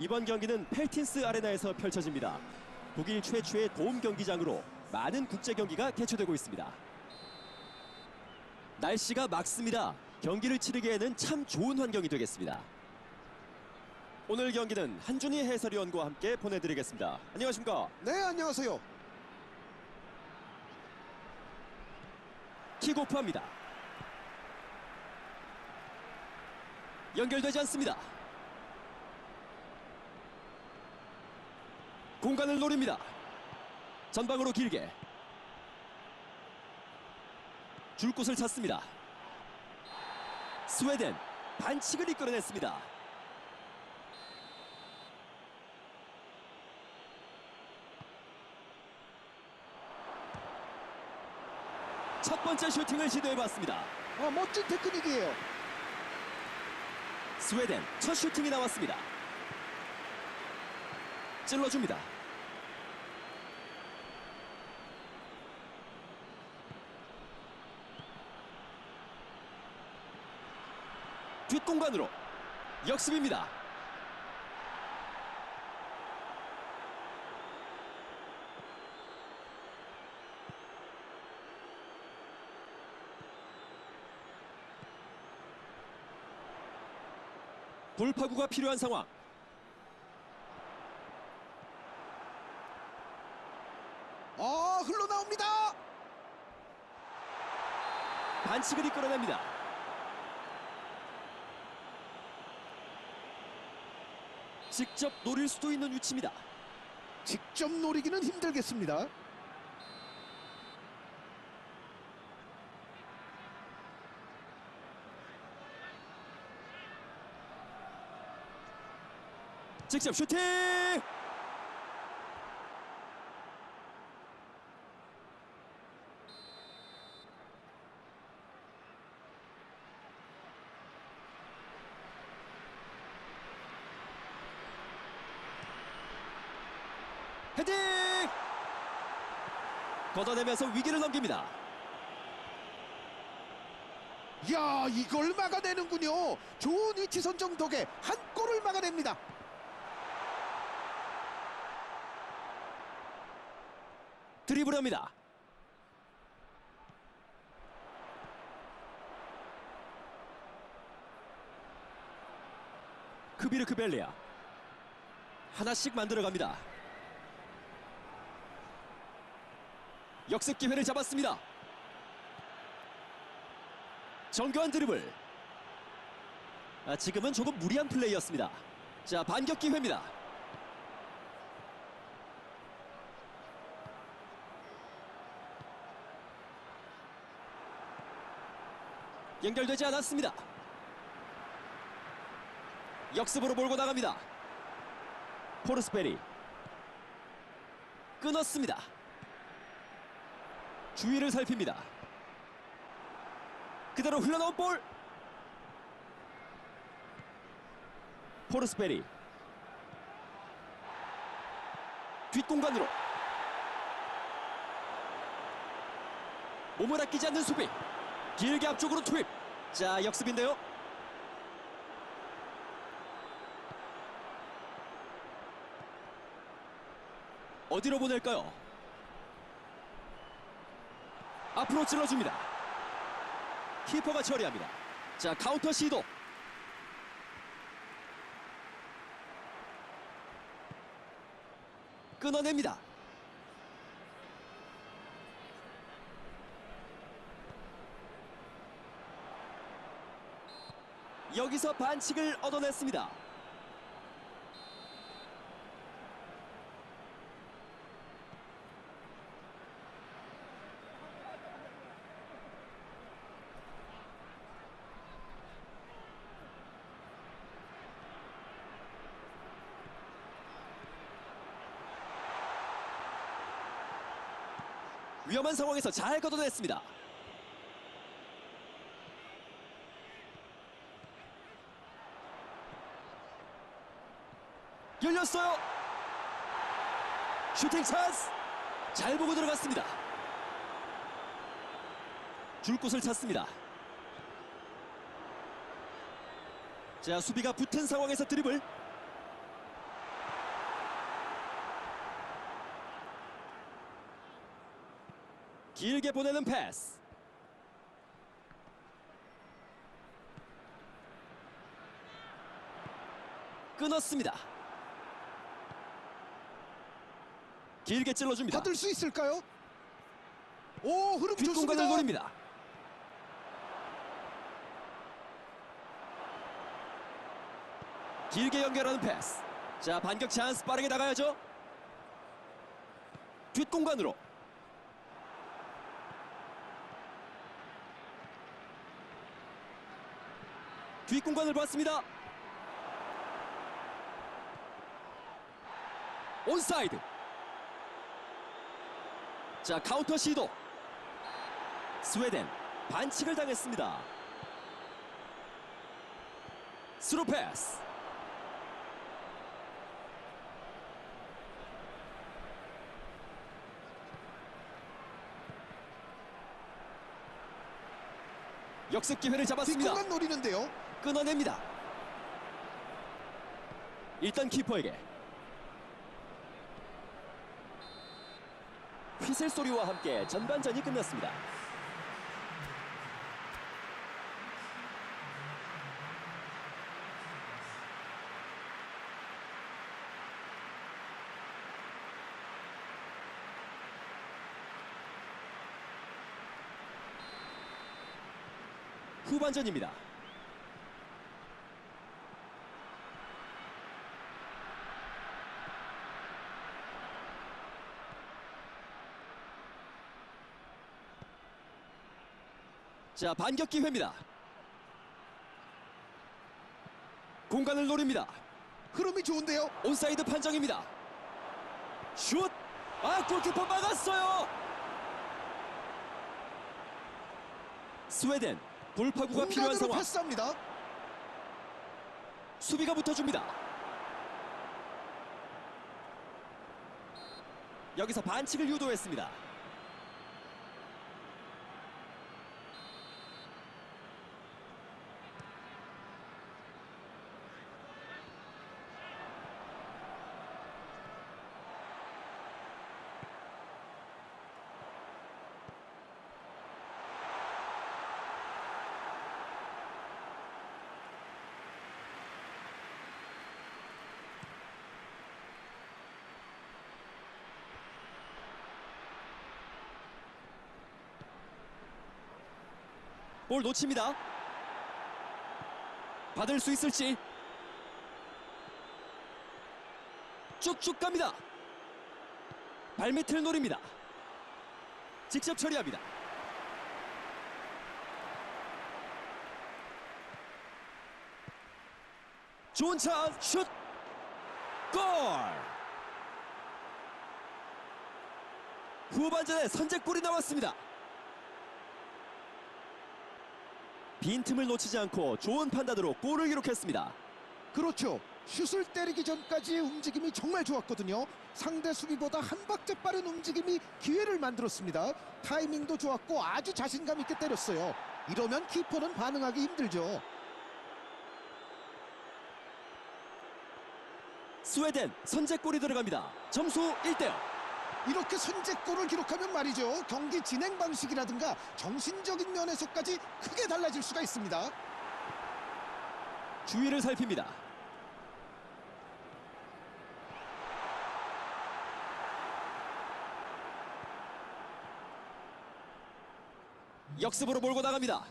이번 경기는 펠틴스 아레나에서 펼쳐집니다. 독일 최초의 도움 경기장으로 많은 국제 경기가 개최되고 있습니다. 날씨가 맑습니다. 경기를 치르기에는 참 좋은 환경이 되겠습니다. 오늘 경기는 한준희 해설위원과 함께 보내드리겠습니다. 안녕하십니까? 네, 안녕하세요. 킥오프합니다. 연결되지 않습니다. 공간을 노립니다. 전방으로 길게 줄 곳을 찾습니다. 스웨덴 반칙을 이끌어냈습니다. 첫 번째 슈팅을 시도해봤습니다. 어, 멋진 테크닉이에요. 스웨덴 첫 슈팅이 나왔습니다. 찔러줍니다. 뒷공간으로 역습입니다. 돌파구가 필요한 상황. 아, 흘러나옵니다. 반칙을 이끌어냅니다. 직접 노릴 수도 있는 위치입니다. 직접 노리기는 힘들겠습니다. 직접 슈팅! 헤딩! 걷어내면서 위기를 넘깁니다. 야, 이걸 막아내는군요. 좋은 위치 선정 덕에 한 골을 막아냅니다. 드리블합니다. 크비르크 벨리아 하나씩 만들어갑니다. 역습 기회를 잡았습니다. 정교한 드리블. 아, 지금은 조금 무리한 플레이였습니다. 자 반격 기회입니다. 연결되지 않았습니다. 역습으로 몰고 나갑니다. 포르스베리 끊었습니다. 주위를 살핍니다. 그대로 흘러나온 볼. 포르스베리. 뒷공간으로. 몸을 아끼지 않는 수비. 길게 앞쪽으로 투입. 자 역습인데요. 어디로 보낼까요 앞으로 찔러줍니다. 키퍼가 처리합니다. 자 카운터 시도. 끊어냅니다. 여기서 반칙을 얻어냈습니다. 위험한 상황에서 잘 걷어냈습니다. 열렸어요. 슈팅 찬스. 잘 보고 들어갔습니다. 줄 곳을 찾습니다. 자 수비가 붙은 상황에서 드리블 길게 보내는 패스. 끊었습니다. 길게 찔러줍니다. 받을 수 있을까요? 오 흐름 좋습니다. 노립니다. 길게 연결하는 패스. 자 반격 찬스 빠르게 나가야죠. 뒷공간으로. 뒷공간을 봤습니다. 온사이드. 자 카운터 시도. 스웨덴 반칙을 당했습니다. 스루 패스. 역습 기회를 잡았습니다. 뒷공간 노리는데요. 끊어냅니다. 일단 키퍼에게 휘슬 소리와 함께 전반전이 끝났습니다. 후반전입니다. 자 반격 기회입니다. 공간을 노립니다. 흐름이 좋은데요. 온사이드 판정입니다. 슛! 아 골키퍼 막았어요. 스웨덴 돌파구가 필요한 상황. 패스합니다. 수비가 붙어줍니다. 여기서 반칙을 유도했습니다. 볼 놓칩니다. 받을 수 있을지. 쭉쭉 갑니다. 발밑을 노립니다. 직접 처리합니다. 좋은 찬스 슛! 골! 후반전에 선제골이 나왔습니다. 빈틈을 놓치지 않고 좋은 판단으로 골을 기록했습니다. 그렇죠. 슛을 때리기 전까지의 움직임이 정말 좋았거든요. 상대 수비보다 한 박자 빠른 움직임이 기회를 만들었습니다. 타이밍도 좋았고 아주 자신감 있게 때렸어요. 이러면 키퍼는 반응하기 힘들죠. 스웨덴 선제골이 들어갑니다. 점수 1대0. 이렇게 선제골을 기록하면 말이죠. 경기 진행 방식이라든가 정신적인 면에서까지 크게 달라질 수가 있습니다. 주위를 살핍니다. 역습으로 몰고 나갑니다.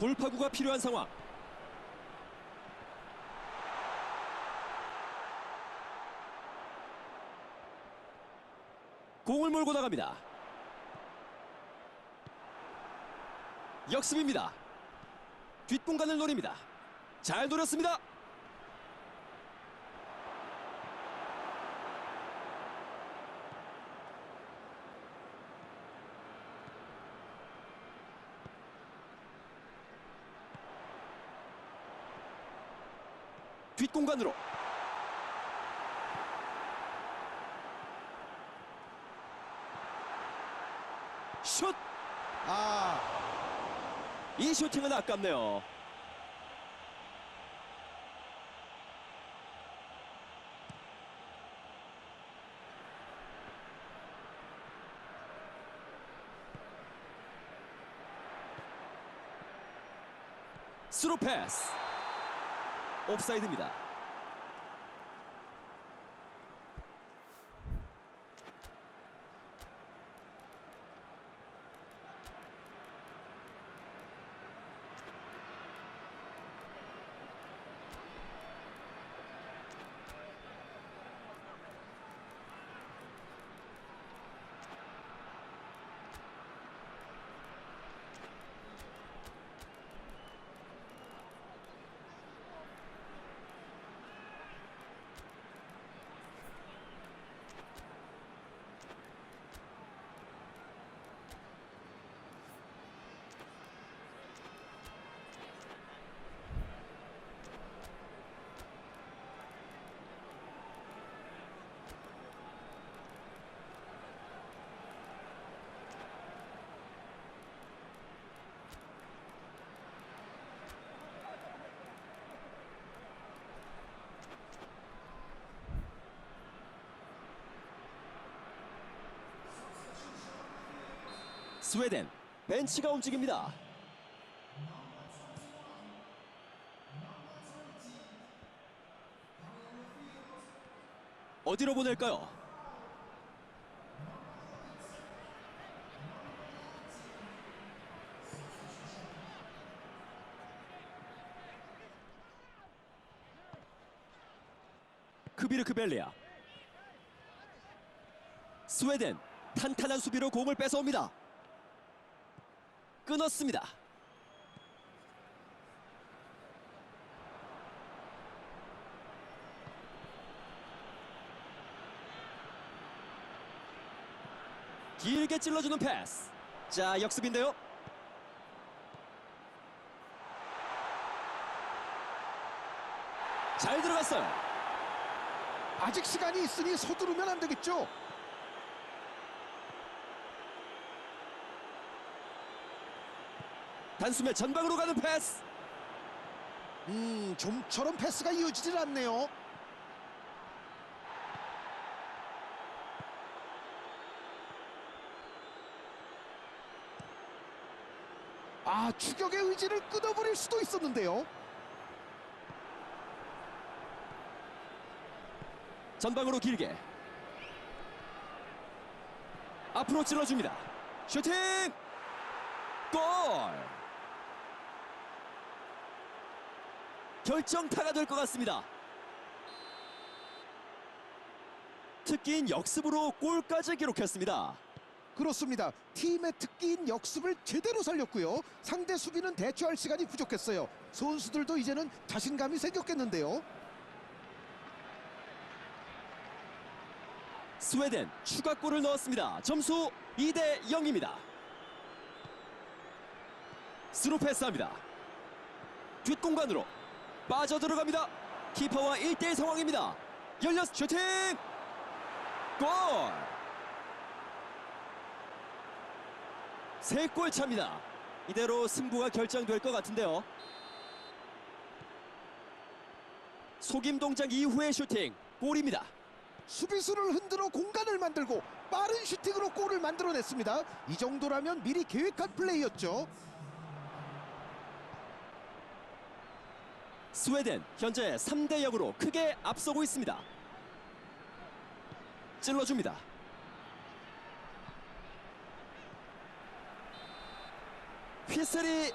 돌파구가 필요한 상황. 공을 몰고 나갑니다. 역습입니다. 뒷공간을 노립니다. 잘 노렸습니다. 뒷공간으로 슛! 아. 이 슈팅은 아깝네요. 스루 패스. 옵사이드입니다. 스웨덴 벤치가 움직입니다. 어디로 보낼까요? 크비르크 벨리아 스웨덴 탄탄한 수비로 공을 뺏어옵니다. 끊었습니다. 길게 찔러주는 패스. 자, 역습인데요. 잘 들어갔어요. 아직 시간이 있으니 서두르면 안 되겠죠. 단숨에 전방으로 가는 패스. 음, 좀처럼 패스가 이어지질 않네요. 아, 추격의 의지를 끊어버릴 수도 있었는데요. 전방으로 길게 앞으로 찔러줍니다 슈팅 골 결정타가 될 것 같습니다 특기인 역습으로 골까지 기록했습니다 그렇습니다. 팀의 특기인 역습을 제대로 살렸고요. 상대 수비는 대처할 시간이 부족했어요. 선수들도 이제는 자신감이 생겼겠는데요. 스웨덴 추가골을 넣었습니다 점수 2대 0입니다 스루 패스합니다 뒷공간으로 빠져들어갑니다. 키퍼와 1대1 상황입니다. 열렸 슈팅! 골! 3골 차입니다. 이대로 승부가 결정될 것 같은데요. 속임 동작 이후의 슈팅 골입니다. 수비수를 흔들어 공간을 만들고 빠른 슈팅으로 골을 만들어냈습니다. 이 정도라면 미리 계획한 플레이였죠. 스웨덴 현재 3대 0으로 크게 앞서고 있습니다. 찔러줍니다. 휘슬이